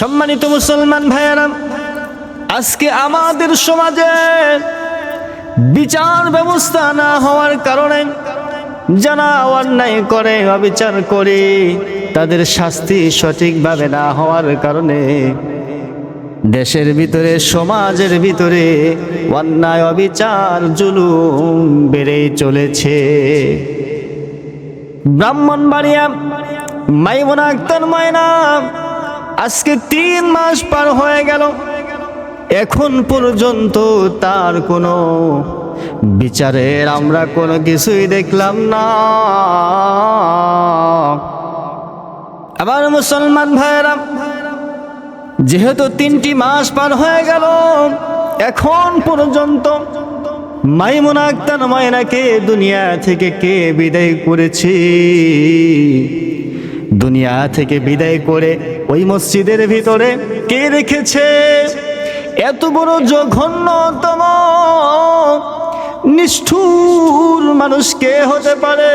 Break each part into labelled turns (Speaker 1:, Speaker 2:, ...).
Speaker 1: সম্মানিত মুসলমান ভাইয়েরা, আজকে আমাদের সমাজে বিচার ব্যবস্থা না হওয়ার কারণে যারা অন্যায় করে, অবিচার করে, তাদের শাস্তি সঠিকভাবে না হওয়ার কারণে দেশের ভিতরে, সমাজের ভিতরে অন্যায়, অবিচার, জুলুম বেড়েই চলেছে। ব্রাহ্মণবাড়িয়া, মাইমুনা আক্তার ময়না আজকে তিন মাস পার হয়ে গেল। এখন পর্যন্ত তার কোনো বিচারের আমরা কোনো কিছুই দেখলাম না। আবার মুসলমান ভাইয়েরা, যেহেতু তিনটি মাস পার হয়ে গেল, এখন পর্যন্ত মাইমুনা আক্তার দুনিয়া থেকে কে বিদায় করেছে? দুনিয়া থেকে বিদায় করে ওই মসজিদের ভিতরে কে রেখেছে? এত বড় জঘন্যতম নিষ্ঠুর মানুষ কে হতে পারে?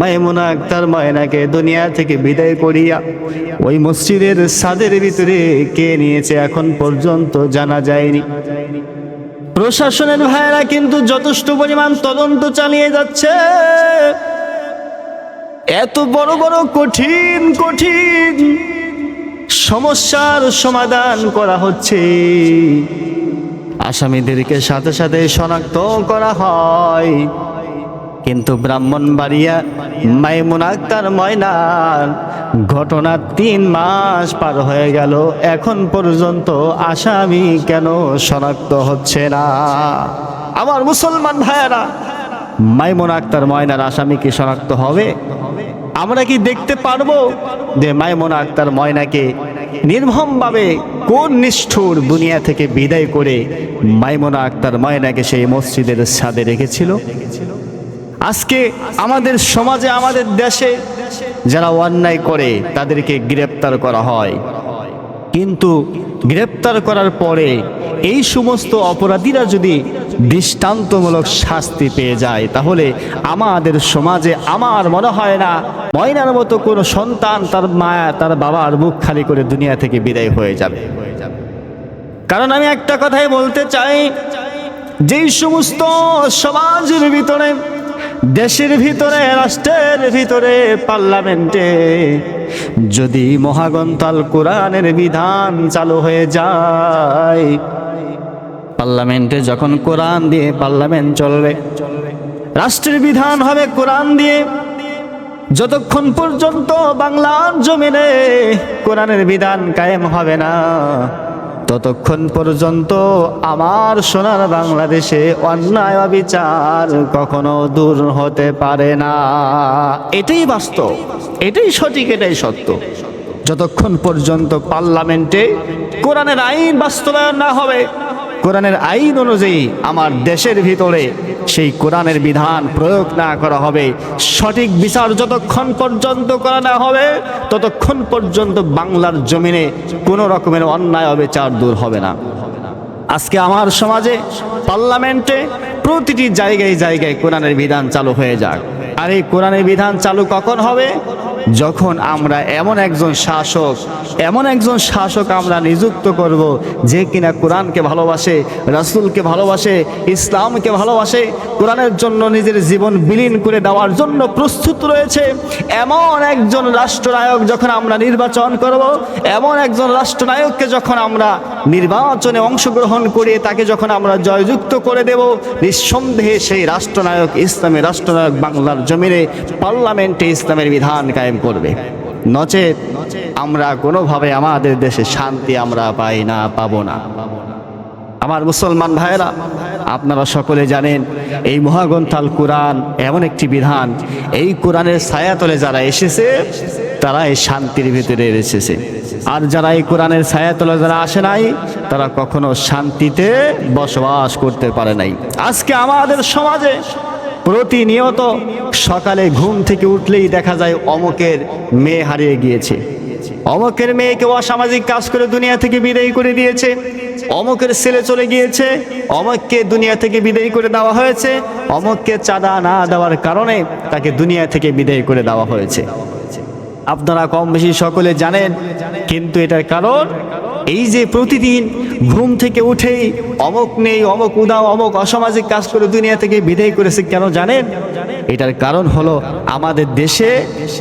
Speaker 1: মাইমুনা আক্তার ময়নাকে দুনিয়া থেকে বিদায় করিয়া ওই মসজিদের সাদের ভিতরে কে নিয়েছে এখন পর্যন্ত জানা যায়নি। প্রশাসনের ভাইয়েরা কিন্তু যথেষ্ট পরিমাণ তদন্ত চালিয়ে যাচ্ছে। এত বড় বড় কঠিন কঠিন সমস্যার সমাধান করা হচ্ছে। আসামিদেরকে সাথে সাথে শনাক্ত করা হয়। কিন্তু ব্রাহ্মণবাড়িয়া মাইমুন আক্তার ময়নার ঘটনা তিন মাস পার হয়ে গেল। এখন পর্যন্ত আসামি কেন শনাক্ত হচ্ছে না? আমার মুসলমান ভাইয়েরা, মাইমুন আক্তার ময়নার আসামি কি শনাক্ত হবে? আমরা কি দেখতে পারব যে মাইমুনা আক্তার ময়নাকে নির্মমভাবে কোন নিষ্ঠুর দুনিয়া থেকে বিদায় করে মাইমুনা আক্তার ময়নাকে সেই মসজিদের ছাদে রেখেছিল? আজকে আমাদের সমাজে, আমাদের দেশে যারা অন্যায় করে তাদেরকে গ্রেপ্তার করা হয়। কিন্তু গ্রেপ্তার করার পরে এই সমস্ত অপরাধীরা যদি দৃষ্টান্তমূলক শাস্তি পেয়ে যায়। তাহলে আমাদের সমাজে আমার মনে হয় না, ময়নার মতো কোনো সন্তান তার মায়া তার বাবার মুখ খালি করে দুনিয়া থেকে বিদায় হয়ে যাবে। কারণ আমি একটা কথাই বলতে চাই যেই সমস্ত সমাজের ভিতরে, দেশের ভিতরে, রাষ্ট্রের ভিতরে, পার্লামেন্টে যদি মহাগন্তাল কোরআনের বিধান চালু হয়ে যায় পার্লামেন্টে যখন কোরআন দিয়ে পার্লামেন্ট চলবে, রাষ্ট্রের বিধান হবে কোরআন দিয়ে। যতক্ষণ পর্যন্ত বাংলার জমিনে কোরআনের বিধান কায়েম হবে না, ততক্ষণ পর্যন্ত আমার সোনার বাংলাদেশে অন্যায় বিচার কখনো দূর হতে পারে না। এটাই বাস্তব, এটাই সঠিক, এটাই সত্য। যতক্ষণ পর্যন্ত পার্লামেন্টে কোরআনের আইন বাস্তবায়ন না হবে কোরআনের আইন অনুযায়ী আমার দেশের ভিতরে সেই কোরআনের বিধান প্রয়োগ না করা হবে, সঠিক বিচার যতক্ষণ পর্যন্ত করা না হবে, ততক্ষণ পর্যন্ত বাংলার জমিনে কোনো রকমের অন্যায় অবিচার দূর হবে না। আজকে আমার সমাজে, পার্লামেন্টে প্রতিটি জায়গায় জায়গায় কোরআনের বিধান চালু হয়ে যাক। আর এই কোরআনের বিধান চালু কখন হবে? যখন আমরা এমন একজন শাসক, এমন একজন শাসক আমরা নিযুক্ত করব যে কিনা কোরআনকে ভালোবাসে, রাসূলকে ভালোবাসে, ইসলামকে ভালোবাসে, কোরআনের জন্য নিজের জীবন বিলীন করে দেওয়ার জন্য প্রস্তুত রয়েছে। এমন একজন রাষ্ট্রনায়ক যখন আমরা নির্বাচন করব, এমন একজন রাষ্ট্রনায়ককে যখন আমরা নির্বাচনে অংশগ্রহণ করিয়ে তাকে যখন আমরা জয়যুক্ত করে দেব, নিঃসন্দেহে সেই রাষ্ট্রনায়ক ইসলামের রাষ্ট্রনায়ক বাংলার জমিনে পার্লামেন্টে ইসলামের বিধান কায়েম করবে। নচেত আমরা কোনোভাবে আমাদের দেশে শান্তি আমরা পাই না, পাবো না। আমার মুসলমান ভাইয়েরা, আপনারা সকলে জানেন, এই মহাগ্রন্থাল কোরআন এমন একটি বিধান, এই কোরআনের ছায়াতলে যারা এসেছে তারা এই শান্তির ভিতরে এসেছে। আর যারা এই কোরআনের ছায়াতলে যারা আসে নাই, তারা কখনো শান্তিতে বসবাস করতে পারে নাই। আজকে আমাদের সমাজে প্রতিনিয়ত সকালে ঘুম থেকে উঠলেই দেখা যায় অমকের মেয়ে হারিয়ে গিয়েছে। অমকের মেয়েকে অসামাজিক কাজ করে দুনিয়া থেকে বিদায় করে দিয়েছে। অমকের ছেলে চলে গিয়েছে। অমককে দুনিয়া থেকে বিদায় করে দেওয়া হয়েছে। অমককে চাঁদা না দেওয়ার কারণে তাকে দুনিয়া থেকে বিদায় করে দেওয়া হয়েছে। আপনারা কম বেশি সকলে জানেন, কিন্তু এটার কারণ এই যে প্রতিদিন ঘুম থেকে উঠেই অমক নেই, অমক উদাও, অমক অসামাজিক কাজ করে দুনিয়া থেকে বিদায় করেছে, কেন জানেন? এটার কারণ হলো আমাদের দেশে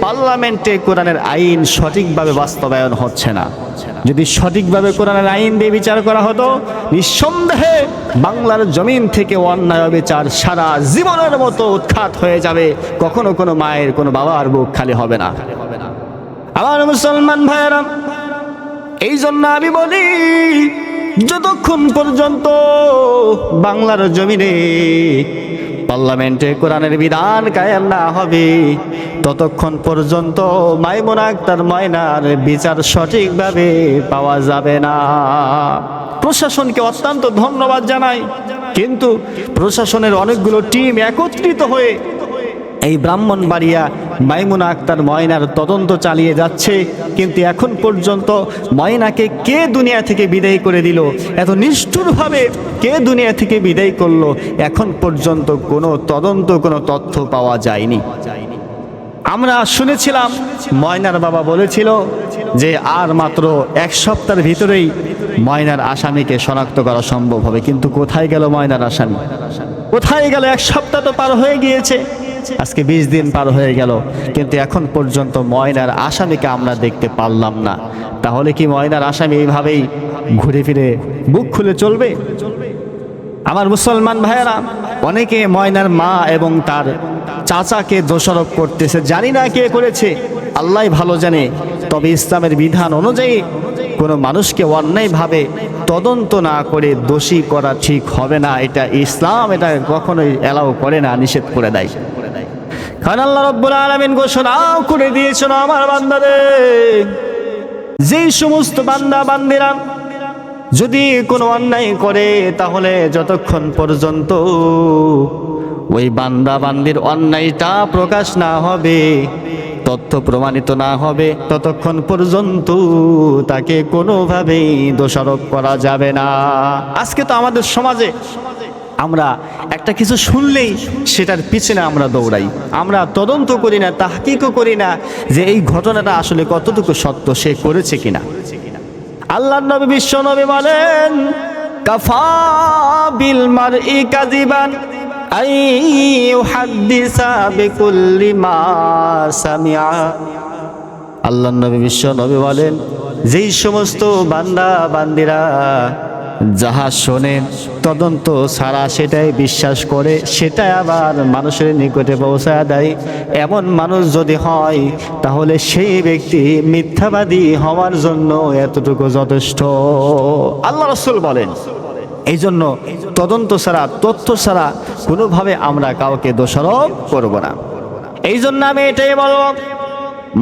Speaker 1: পার্লামেন্টে কোরআনের আইন সঠিকভাবে বাস্তবায়ন হচ্ছে না। যদি সঠিকভাবে কোরআনের আইন দিয়ে বিচার করা হতো, নিঃসন্দেহে বাংলার জমিন থেকে অন্যায় বিচার সারা জীবনের মতো উৎখাত হয়ে যাবে, কখনো কোনো মায়ের, কোনো বাবার বুক খালি হবে না। আমার মুসলমান ভাইয়েরা এই জন্য আমি বলি, যতক্ষণ পর্যন্ত বাংলার জমিনে পার্লামেন্টে কোরআনের বিধান কায়েম না হবে, ততক্ষণ পর্যন্ত মাইমুনা আক্তার ময়নার বিচার সঠিকভাবে পাওয়া যাবে না। প্রশাসনকে অত্যন্ত ধন্যবাদ জানাই, কিন্তু প্রশাসনের অনেকগুলো টিম একত্রিত হয়ে এই ব্রাহ্মণবাড়িয়া মাইমুনা আক্তার ময়নার তদন্ত চালিয়ে যাচ্ছে। কিন্তু এখন পর্যন্ত ময়নাকে কে দুনিয়া থেকে বিদায় করে দিল? এত নিষ্ঠুরভাবে কে দুনিয়া থেকে বিদায় করল? এখন পর্যন্ত কোনো তদন্ত, কোনো তথ্য পাওয়া যায়নি। আমরা শুনেছিলাম, ময়নার বাবা বলেছিল যে আর মাত্র এক সপ্তাহের ভিতরেই ময়নার আসামিকে শনাক্ত করা সম্ভব হবে। কিন্তু কোথায় গেল ময়নার আসামি? কোথায় গেল? এক সপ্তাহ তো পার হয়ে গিয়েছে। আজকে বিশ দিন পার হয়ে গেল, কিন্তু এখন পর্যন্ত ময়নার আসামিকে আমরা দেখতে পারলাম না। তাহলে কি ময়নার আসামি এইভাবেই ঘুরে ফিরে বুক খুলে চলবে? আমার মুসলমান ভাইয়েরা, অনেকে ময়নার মা এবং তার চাচাকে দোষারোপ করতেছে, জানি না কে করেছে। আল্লাহ ভালো জানে, তবে ইসলামের বিধান অনুযায়ী কোনো মানুষকে অন্যায়ভাবে তদন্ত না করে দোষী করা ঠিক হবে না। এটা ইসলাম, এটা কখনোই অ্যালাউ করে না, নিষেধ করে দেয়। আল্লাহ রব্বুল আলমিন ঘোষণাও করে দিয়েছেন আমার বান্দাদের, যেই সমস্ত বান্দা বান্দিরা যদি কোনো অন্যায় করে, তাহলে যতক্ষণ পর্যন্ত ওই বান্দা বান্দির অন্যায়টা প্রকাশ না হবে, তথ্য প্রমাণিত না হবে, ততক্ষণ পর্যন্ত তাকে কোনোভাবেই দোষারোপ করা যাবে না। আজকে তো আমাদের সমাজে আমরা একটা কিছু শুনলেই সেটার পিছনে আমরা দৌড়াই। আমরা তদন্ত করি না, তাহকিকও করি না যে এই ঘটনাটা আসলে কতটুকু সত্য, সে করেছে কিনা। আল্লাহ নবী বিশ্ব নবী বলেন, কাফা বিল মারই কাযিবান আই ইউহাদ্দিসা বিকুল্লি মা সামিআ। আল্লাহ নবী বিশ্ব নবী বলেন, যেই সমস্ত বান্দা, বান্দিরা যাহা শোনে তদন্ত ছাড়া সেটাই বিশ্বাস করে, সেটাই আবার মানুষের নিকটে পৌঁছা দেয়। এমন মানুষ যদি হয়, তাহলে সেই ব্যক্তি মিথ্যাবাদী হওয়ার জন্য এতটুকু যথেষ্ট। আল্লাহ রসুল বলেন এই জন্য তদন্ত ছাড়া, তথ্য ছাড়া কোনোভাবে আমরা কাউকে দোষারোপ করব না। এই জন্য আমি এটাই বলব,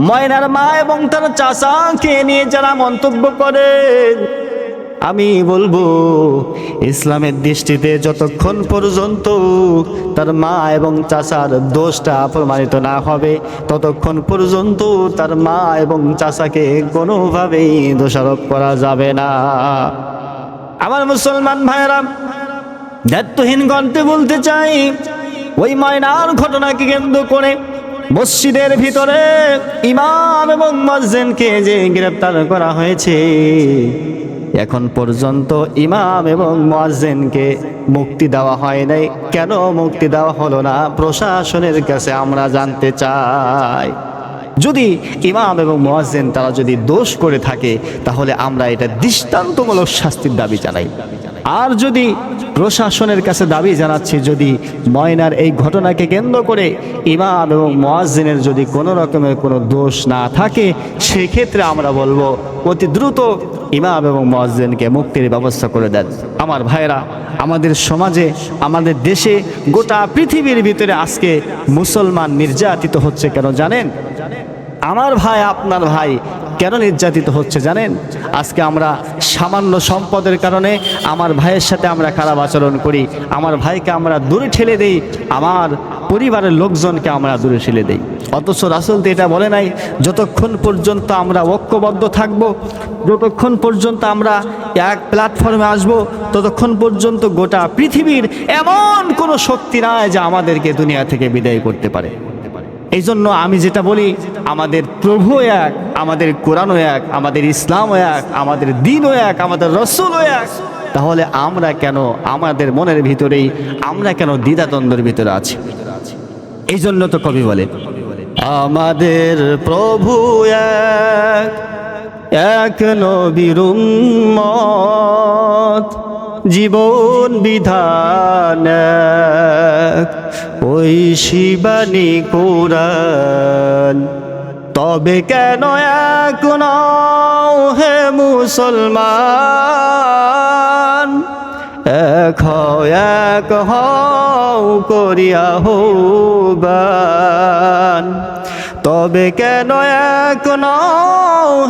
Speaker 1: ময়নার মা এবং তার চাচাকে নিয়ে যারা মন্তব্য করে আমি বলব, ইসলামের দৃষ্টিতে যতক্ষণ পর্যন্ত তার মা এবং চাচার দোষটা প্রমাণিত না হবে, ততক্ষণ পর্যন্ত তার মা এবং চাচাকে কোনোভাবেই দোষারোপ করা যাবে না। আমার মুসলমান ভাইয়েরা, দায়িত্বহীন গন্তে বলতে চাই, ওই ময়নার ঘটনাকে কেন্দ্র করে মসজিদের ভিতরে ইমাম এবং মসজিদকে যে গ্রেপ্তার করা হয়েছে এখন পর্যন্ত ইমাম এবং মোয়াজ্জেনকে মুক্তি দেওয়া হয় নাই। কেন মুক্তি দেওয়া হলো না? প্রশাসনের কাছে আমরা জানতে চাই। যদি ইমাম এবং মোয়াজ্জেন তারা যদি দোষ করে থাকে, তাহলে আমরা এটা দৃষ্টান্তমূলক শাস্তির দাবি জানাই। আর যদি প্রশাসনের কাছে দাবি জানাচ্ছি, যদি ময়নার এই ঘটনাকে কেন্দ্র করে ইমাম এবং মোয়াজ্জিনের যদি কোনো রকমের কোনো দোষ না থাকে, সেক্ষেত্রে আমরা বলব, অতি দ্রুত ইমাম এবং মোয়াজ্জিনকে মুক্তির ব্যবস্থা করে দেন। আমার ভাইয়েরা, আমাদের সমাজে, আমাদের দেশে, গোটা পৃথিবীর ভিতরে আজকে মুসলমান নির্যাতিত হচ্ছে কেন জানেন? জানেন আমার ভাই, আপনার ভাই কেন নির্যাতিত হচ্ছে জানেন? আজকে আমরা সামান্য সম্পদের কারণে আমার ভাইয়ের সাথে আমরা খারাপ আচরণ করি। আমার ভাইকে আমরা দূরে ঠেলে দেই, আমার পরিবারের লোকজনকে আমরা দূরে ঠেলে দেই। অথচ রাসুল তো এটা বলে নাই, যতক্ষণ পর্যন্ত আমরা ঐক্যবদ্ধ থাকব, যতক্ষণ পর্যন্ত আমরা এক প্ল্যাটফর্মে আসব, ততক্ষণ পর্যন্ত গোটা পৃথিবীর এমন কোনো শক্তি নাই যা আমাদেরকে দুনিয়া থেকে বিদায় করতে পারে। এই জন্য আমি যেটা বলি, আমাদের প্রভু এক, আমাদের কোরআনও এক, আমাদের ইসলামও এক, আমাদের দিনও এক, আমাদের রসুলও এক। তাহলে আমরা কেন আমাদের মনের ভিতরেই, আমরা কেন দ্বিধাদ্বন্দ্বের ভিতরে আছি? এই জন্য তো কবি বলে, আমাদের প্রভু এক এক নবীর জীবন বিধান। ওই শিবানী কোরআন। তবে কেন এক হে মুসলমান? এক হও এক হও করিয়া হবান তবে কেন এক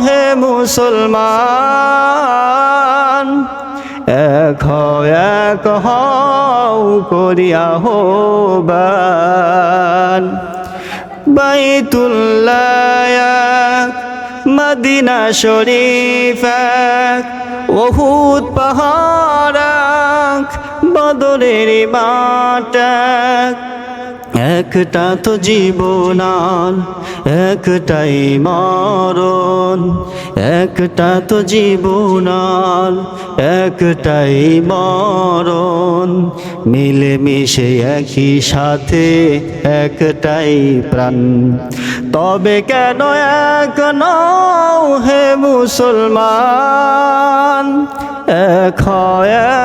Speaker 1: হে মুসলমান? এক এক হও করিয়া হোবান। বাইতুল্লাহ মদিনা শরীফ ওহুদ পাহাড় বদরের মাঠ এক, একটা তো জীবনাল একটাই মরণ। একটা তো জীবনাল একটাই মরণ। মিলেমিশে একই সাথে একটাই প্রাণ। তবে কেন এক নও হে মুসলমান? এক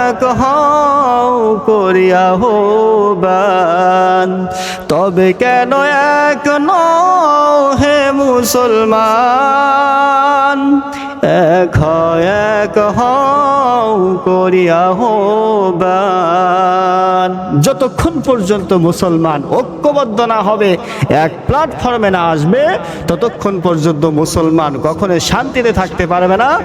Speaker 1: এক হও করিয়া হবান তবে কেন এক নও হে মুসলমান? এক এক হও করিয়া হবান যতক্ষণ পর্যন্ত মুসলমান ঐক্যবদ্ধ না হবে, এক প্ল্যাটফর্মে না আসবে, ততক্ষণ পর্যন্ত মুসলমান কখনো শান্তিতে থাকতে পারবে না।